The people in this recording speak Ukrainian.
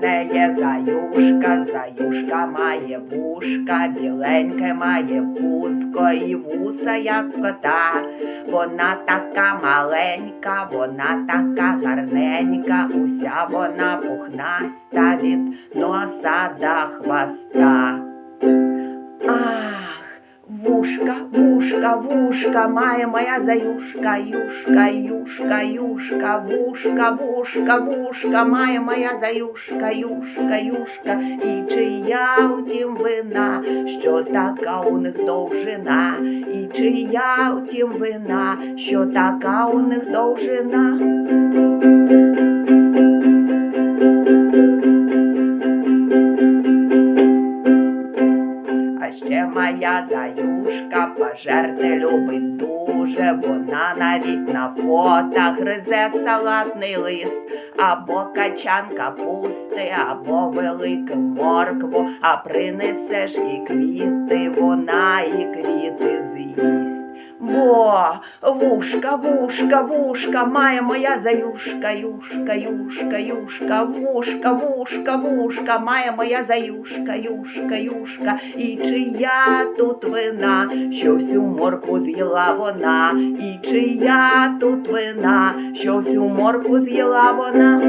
мене є заюшка, заюшка має вушка, біленьке має вузко і вуса, як кота. Вона така маленька, вона така гарненька, уся вона пухнаста від носа до хвоста. Вушка, вушка, вушка, має моя заюшка, юшка, юшка, юшка, вушка, вушка, вушка, має моя заюшка, юшка, юшка, і чия втім вина, що така у них довжина, і чия втім вина, що така у них довжина. Ще моя заюшка пожерти любить дуже, вона навіть на фотах гризе салатний лист, або качан капусти, або велику моркву, а принесеш і квіти, вона і квіти з'їсть. Бо вушка, вушка, вушка, має моя заюшка, юшка, юшка, юшка, вушка, вушка, вушка, має моя заюшка, юшка, юшка, і чия тут вина, що всю моркву з'їла вона, і чия тут вина, що всю моркву з'їла вона.